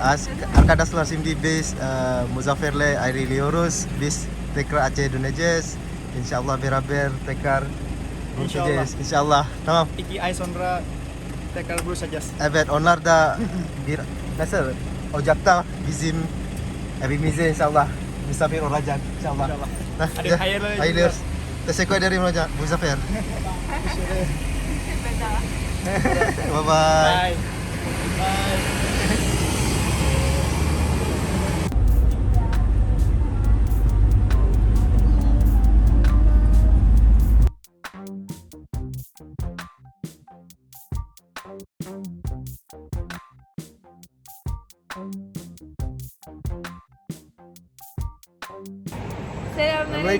Arkadaşlar şimdi biz e, Muzaffer'le ayrılıyoruz. Biz tekrar Aceh'e döneceğiz. İnşallah beraber tekrar görüşeceğiz. İnşallah. Tamam. İki ay sonra tekrar buluşacağız. Evet onlar da bir nasıl Ocak'ta bizim evimize inşallah misafir olacak inşallah. İnşallah. Nah, Hadi ya, hayırlı hayırlı. Teşekkür ederim hocam Muzaffer. bye bye. Bye. Bye.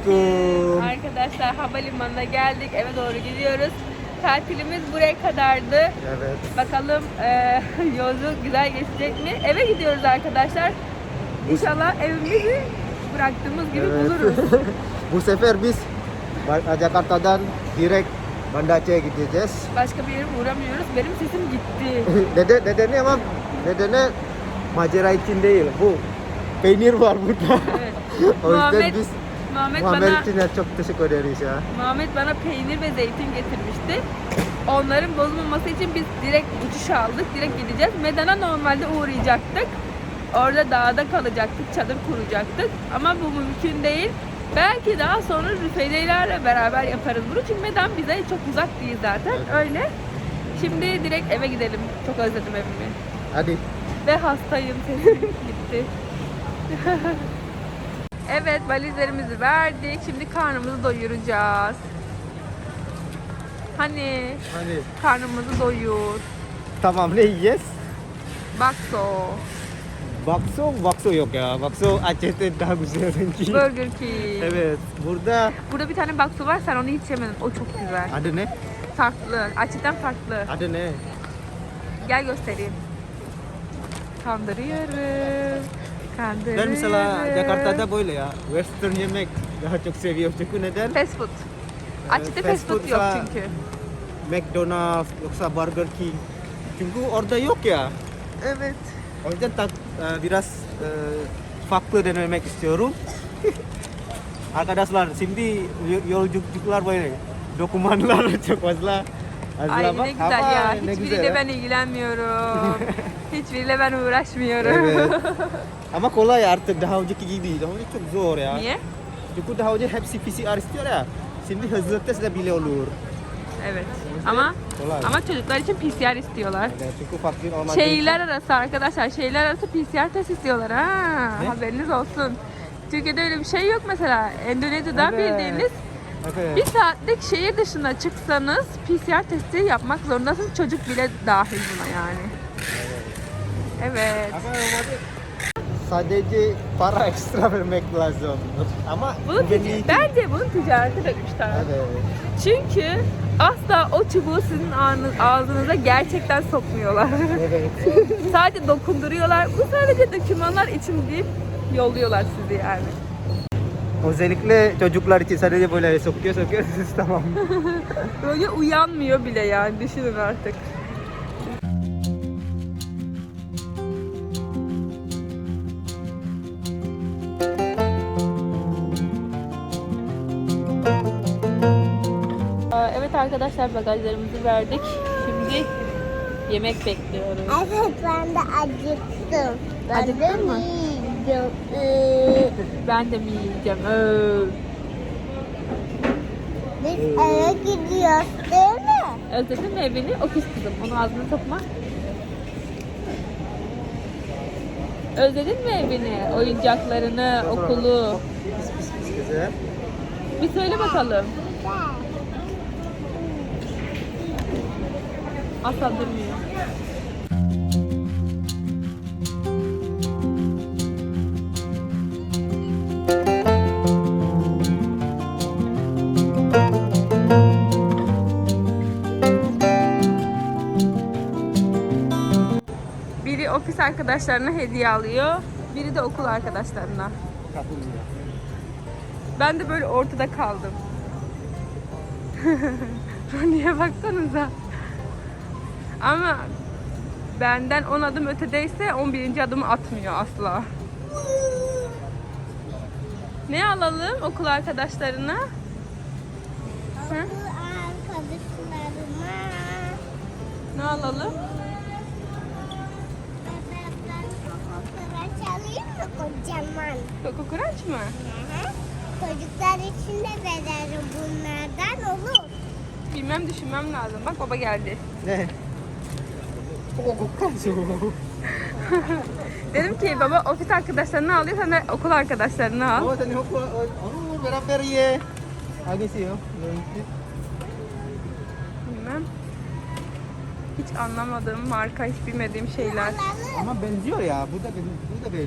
Selamünaleyküm. Arkadaşlar havalimanına geldik. Eve doğru gidiyoruz. Tatilimiz buraya kadardı. Evet. Bakalım eee yolculuk güzel geçecek mi? Eve gidiyoruz arkadaşlar. İnşallah evimizi bıraktığımız gibi Evet. buluruz. Bu sefer biz Jakarta'dan direkt Banda Aceh'e gideceğiz. Başka bir yere uğramıyoruz. Benim sesim gitti. Neden, nedeni ama nedeni macera için değil. Bu peynir var burada. Evet. o yüzden Muhammed, biz Muhammed, Muhammed bana için de çok teşekkür ederiz ya. Muhammed bana peynir ve zeytin getirmişti. Onların bozulmaması için biz direkt uçuş aldık. Direkt gideceğiz. Medan'a normalde uğrayacaktık. Orada dağda kalacaktık, çadır kuracaktık. Ama bu mümkün değil. Belki daha sonra Rüfeyde'lerle beraber yaparız bunu. Çünkü Medan bize çok uzak değil zaten. Öyle. Şimdi direkt eve gidelim. Çok özledim evimi. Hadi. Ve hastayım. Gitti. evet valizlerimizi verdik. Şimdi karnımızı doyuracağız. Hani Hadi. karnımızı doyur. Tamam ne yiyeceğiz? Bakso, Bakso, bakso yok ya. Bakso Aceh'te daha güzel sanki. Burger King. Evet. Burada Burada bir tane bakso var sen onu hiç yemedin. O çok güzel. adı ne? Farklı. Açıktan farklı. Adı ne? Gel göstereyim. Kandırıyorum. Kandırıyorum. Ben mesela Jakarta'da böyle ya. Western yemek daha çok seviyorum. Çünkü neden? Fast food. Açıkta fast fast food yok çünkü. McDonald's yoksa Burger King. Çünkü orada yok ya. Evet. O yüzden tak, e, biraz e, farklı denemek istiyorum. Arkadaşlar şimdi yolculuklar böyle dokumanlar çok fazla. Ay fazla ne güzel Ama ya. ne Hiçbiriyle güzel ya. ben ilgilenmiyorum. Hiçbiriyle ben uğraşmıyorum. Evet. Ama kolay artık daha önceki gibi. Daha önce çok zor ya. Niye? Çünkü daha önce hepsi PCR istiyor ya. Şimdi hızlı testle bile olur. Evet. Ama Kolay. ama çocuklar için PCR istiyorlar. Evet, çünkü vaktin olmadığı Şehirler arası arkadaşlar, şehirler arası PCR test istiyorlar ha. Ne? Haberiniz olsun. Türkiye'de öyle bir şey yok mesela. Endonezya'dan Evet. bildiğiniz için. Evet. bir saatlik şehir dışına çıksanız PCR testi yapmak zorundasınız. Çocuk bile dahil buna yani. Evet. Sadece para ekstra vermek lazım. Ama Bunu güvenli tic- bence bunu ticarete dökmüşler. Evet. Çünkü asla o çubuğu sizin ağzınız- ağzınıza gerçekten sokmuyorlar. Evet. sadece dokunduruyorlar. Bu sadece dokümanlar için deyip yolluyorlar sizi yani. Özellikle çocuklar için sadece böyle sokuyor sokuyor siz tamam. Böyle uyanmıyor bile yani düşünün artık. Aa, Evet arkadaşlar bagajlarımızı verdik. Şimdi yemek bekliyoruz. Evet ben de acıktım. Ben Acıktın de mı? Yiyeceğim. Ee, Ben de mi yiyeceğim? Öv. Biz eve gidiyoruz değil mi? Özledin mi evini? O pis kızım. Onu ağzına sokma. Özledin mi evini? Oyuncaklarını, okulu? Pis pis pis güzel. Bir söyle bakalım. Asla durmuyor. Arkadaşlarına hediye alıyor. Biri de okul arkadaşlarına. Kapılıyor. Ben de böyle ortada kaldım. Roni'ye baksanıza. Ama benden 10 adım ötedeyse 11. adımı atmıyor asla. Ne alalım okul arkadaşlarına? Okul arkadaşlarıma. Ne alalım? Kocaman? Koko Crunch mı? Hı hı. Çocuklar için de veririm bunlardan olur. Bilmem düşünmem lazım. Bak baba geldi. Ne? Dedim ki baba ofis arkadaşlarını alıyor sen de okul arkadaşlarını al. Tadi hukum. Oh, beraber ye. Sih yo. Bilmem. Hiç anlamadığım marka, hiç bilmediğim şeyler. Ama benziyor ya. Bu da bu da böyle.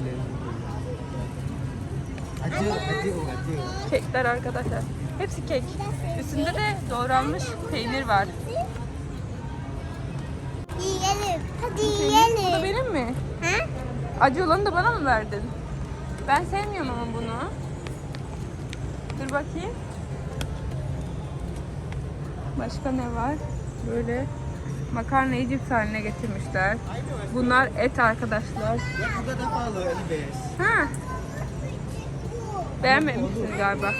Acı, acı, acı. Kekler arkadaşlar. Hepsi kek. Üstünde de doğranmış peynir var. Yiyelim. Hadi Bu da yiyelim. benim mi? Ha? Acı olanı da bana mı verdin? Ben sevmiyorum ama bunu. Dur bakayım. Başka ne var? Böyle makarnayı cips haline getirmişler. Bunlar et arkadaşlar. Apa lo, Elibes? Ha. Beğenmemişsiniz galiba.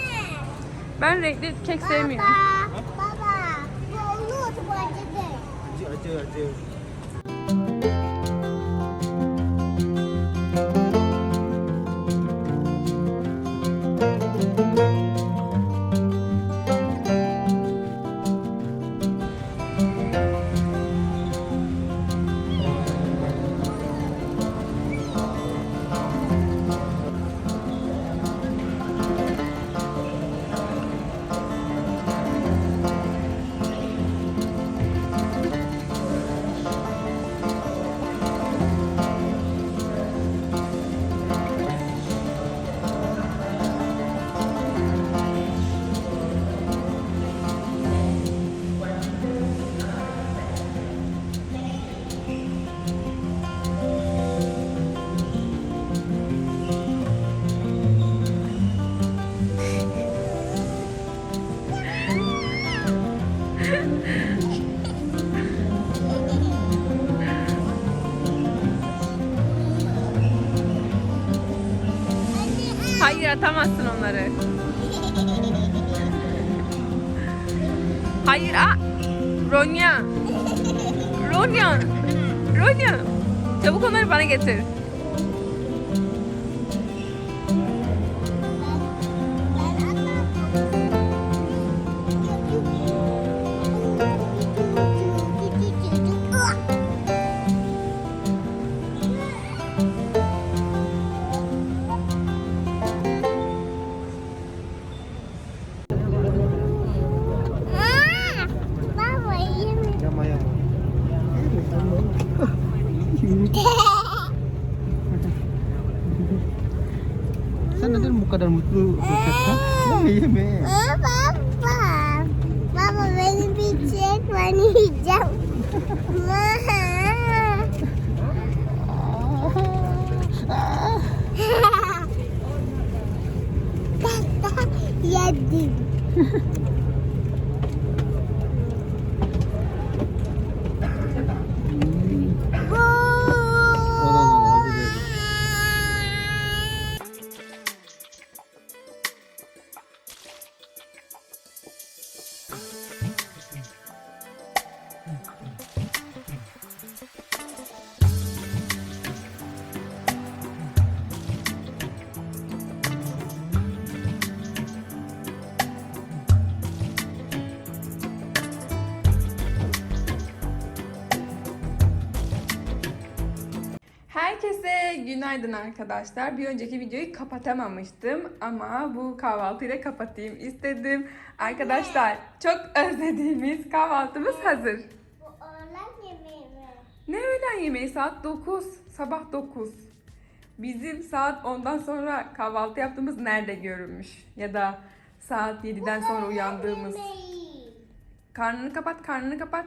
Ben renkli kek sevmiyorum. Baba. Baba. Bu olur bu acıdı. Acı, acı, acı. Hayır atamazsın onları. Hayır a. Ronya. Ronya. Ronya. Çabuk onları bana getir. Sana din muka dan mutlu berkata. Iya, me. Aa, baba. Baba beni bir çek ben yiyeceğim. Yedim. Herkese günaydın arkadaşlar. Bir önceki videoyu kapatamamıştım ama bu kahvaltıyla kapatayım istedim. Arkadaşlar çok özlediğimiz kahvaltımız hazır. Bu öğlen yemeği mi? Ne öğlen yemeği? Saat 9. Sabah 9. Bizim saat 10'dan sonra kahvaltı yaptığımız nerede görülmüş? Ya da saat 7'den sonra uyandığımız. Yemeği. Karnını kapat, karnını kapat.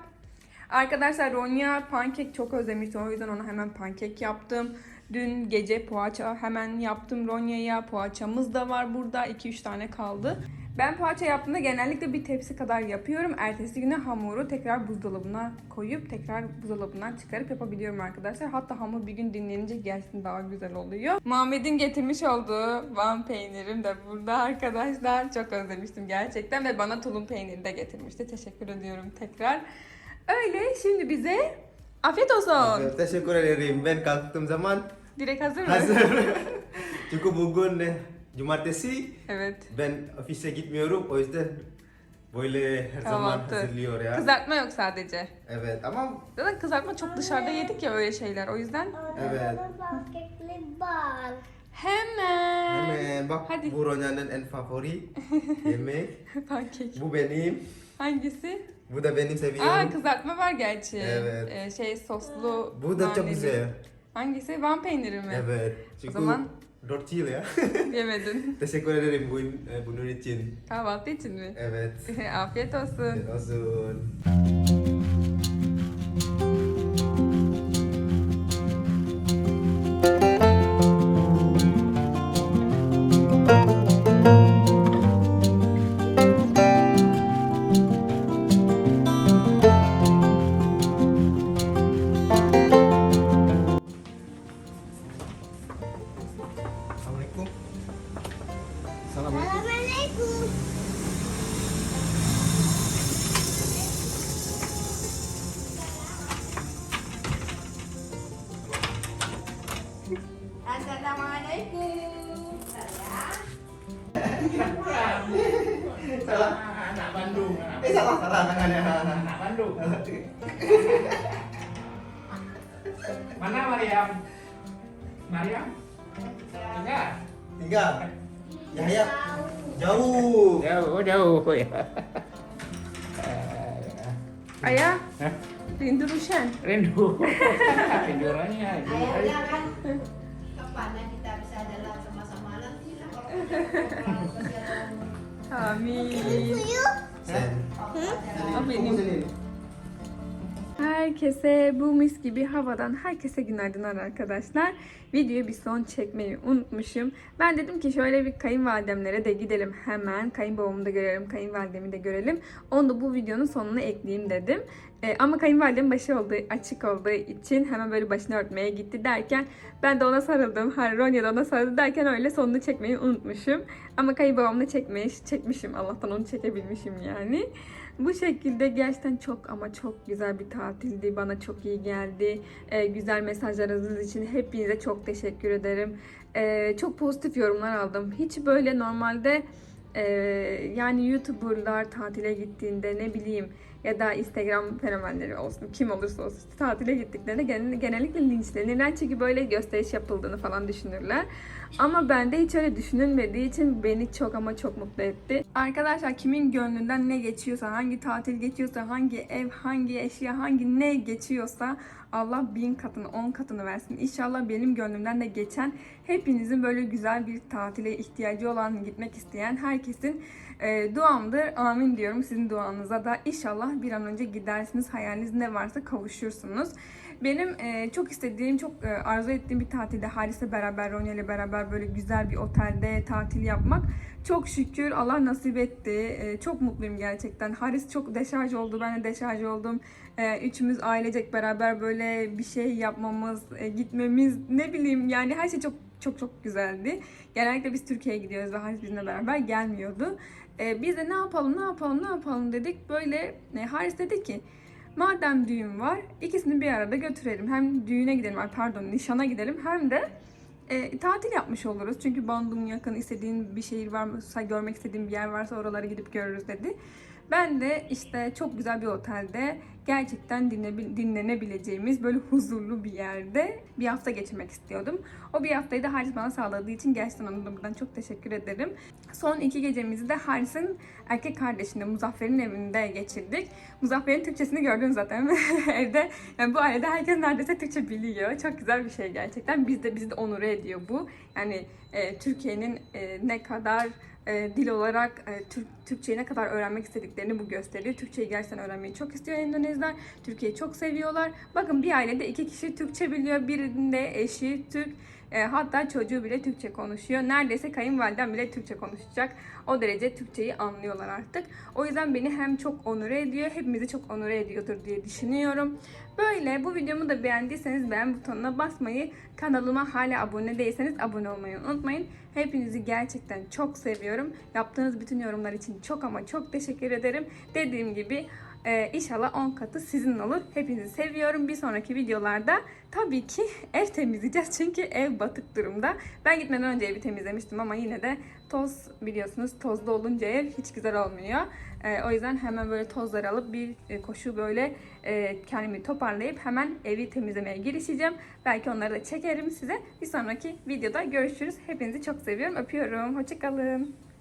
Arkadaşlar Ronya pankek çok özlemişti. O yüzden ona hemen pankek yaptım. Dün gece poğaça hemen yaptım Ronya'ya. Poğaçamız da var burada. 2-3 tane kaldı. Ben poğaça yaptığımda genellikle bir tepsi kadar yapıyorum. Ertesi güne hamuru tekrar buzdolabına koyup tekrar buzdolabından çıkarıp yapabiliyorum arkadaşlar. Hatta hamur bir gün dinlenince gelsin daha güzel oluyor. Muhammed'in getirmiş olduğu van peynirim de burada arkadaşlar. Çok özlemiştim gerçekten ve bana tulum peyniri de getirmişti. Teşekkür ediyorum tekrar. Öyle şimdi bize afiyet olsun. Teşekkür ederim. Ben kalktığım zaman Direkt hazır mı? hazır. Çünkü bugün eh, cumartesi Evet. ben ofise gitmiyorum. O yüzden böyle her zaman Kahvaltı. hazırlıyor ya. Kızartma yok sadece. Evet ama Zaten kızartma çok dışarıda yedik ya öyle şeyler. O yüzden Evet. Hemen. hemen bak Hadi. bu Ronya'nın en favori yemek. Pankek. Bu benim. Hangisi? Bu da benim seviyorum. Aa kızartma var gerçi. Evet. Ee, şey soslu. bu da çok naneli. güzel. Hangisi? Van peyniri mi? Evet. Çünkü zaman- 4 yıl ya. Yemedin. Teşekkür ederim bunun, eh, bunun için. Kahvaltı için mi? Evet. Afiyet olsun. Afiyet olsun. Assalamualaikum. Anak Bandung. Eh salah salah tangannya. Anak Bandung. Mana Mariam? Mariam? Enggak. Tinggal. Yahya. Jauh. Jauh, jauh ya. Aya. Hah? Rindu Ruşen. Rindu. Rindu orangnya. Akhirnya ya kita bisa jalan sama-sama nanti lah kalau Amin. O benim. Herkese bu mis gibi havadan herkese günaydınlar arkadaşlar. Videoyu bir son çekmeyi unutmuşum. Ben dedim ki şöyle bir kayınvalidemlere de gidelim hemen. Kayınbabamı da görelim, kayınvalidemi de görelim. Onu da bu videonun sonuna ekleyeyim dedim. Ee, ama kayınvalidem başı olduğu, açık olduğu için hemen böyle başını örtmeye gitti derken ben de ona sarıldım. Hani Ronya da ona sarıldı derken öyle sonunu çekmeyi unutmuşum. Ama kayınbabamla çekmiş, çekmişim. Allah'tan onu çekebilmişim yani. Bu şekilde gerçekten çok ama çok güzel bir tatildi. Bana çok iyi geldi. Ee, güzel mesajlarınız için hepinize çok teşekkür ederim. Ee, çok pozitif yorumlar aldım. Hiç böyle normalde e, yani YouTuber'lar tatile gittiğinde ne bileyim ya da Instagram fenomenleri olsun kim olursa olsun tatile gittiklerinde genel- genellikle linçlenirler çünkü böyle gösteriş yapıldığını falan düşünürler. Ama bende hiç öyle düşünülmediği için beni çok ama çok mutlu etti. Arkadaşlar kimin gönlünden ne geçiyorsa, hangi tatil geçiyorsa, hangi ev, hangi eşya, hangi ne geçiyorsa Allah bin katını, on katını versin. İnşallah benim gönlümden de geçen hepinizin böyle güzel bir tatile ihtiyacı olan, gitmek isteyen herkesin e, duamdır. Amin diyorum sizin duanıza da. İnşallah bir an önce gidersiniz. Hayaliniz ne varsa kavuşursunuz. Benim e, çok istediğim, çok e, arzu ettiğim bir tatilde Haris'le beraber, Ronya ile beraber böyle güzel bir otelde tatil yapmak. Çok şükür Allah nasip etti. E, çok mutluyum gerçekten. Haris çok deşarj oldu, ben de deşarj oldum. E, üçümüz ailecek beraber böyle bir şey yapmamız, e, gitmemiz, ne bileyim yani her şey çok çok çok güzeldi. Genellikle biz Türkiye'ye gidiyoruz ve Haris bizimle beraber gelmiyordu. E, biz de ne yapalım, ne yapalım, ne yapalım dedik. Böyle e, Haris dedi ki Madem düğün var, ikisini bir arada götürelim. Hem düğüne gidelim, pardon nişana gidelim hem de e, tatil yapmış oluruz. Çünkü Bandung yakın istediğin bir şehir varsa, görmek istediğin bir yer varsa oralara gidip görürüz dedi. Ben de işte çok güzel bir otelde gerçekten dinle- dinlenebileceğimiz böyle huzurlu bir yerde bir hafta geçirmek istiyordum. O bir haftayı da Haris bana sağladığı için gerçekten ona da buradan çok teşekkür ederim. Son iki gecemizi de Haris'in erkek kardeşinde Muzaffer'in evinde geçirdik. Muzaffer'in Türkçesini gördün zaten evde. Yani bu ailede herkes neredeyse Türkçe biliyor. Çok güzel bir şey gerçekten. Biz de bizi de onur ediyor bu. Yani e, Türkiye'nin e, ne kadar e, dil olarak e, Türk, Türkçeyi ne kadar öğrenmek istediklerini bu gösteriyor. Türkçeyi gerçekten öğrenmeyi çok istiyor Endonezler. Türkiye'yi çok seviyorlar. Bakın bir ailede iki kişi Türkçe biliyor. Birinde eşi Türk. E, hatta çocuğu bile Türkçe konuşuyor. Neredeyse kayınvalidem bile Türkçe konuşacak. O derece Türkçeyi anlıyorlar artık. O yüzden beni hem çok onure ediyor, hepimizi çok onure ediyordur diye düşünüyorum. Böyle bu videomu da beğendiyseniz beğen butonuna basmayı, kanalıma hala abone değilseniz abone olmayı unutmayın. Hepinizi gerçekten çok seviyorum. Yaptığınız bütün yorumlar için çok ama çok teşekkür ederim. Dediğim gibi ee, inşallah 10 katı sizin olur. Hepinizi seviyorum. Bir sonraki videolarda tabii ki ev temizleyeceğiz. Çünkü ev batık durumda. Ben gitmeden önce evi temizlemiştim ama yine de toz biliyorsunuz tozlu olunca ev hiç güzel olmuyor. Ee, o yüzden hemen böyle tozları alıp bir e, koşu böyle e, kendimi toparlayıp hemen evi temizlemeye girişeceğim. Belki onları da çekerim size. Bir sonraki videoda görüşürüz. Hepinizi çok seviyorum. Öpüyorum. Hoşçakalın.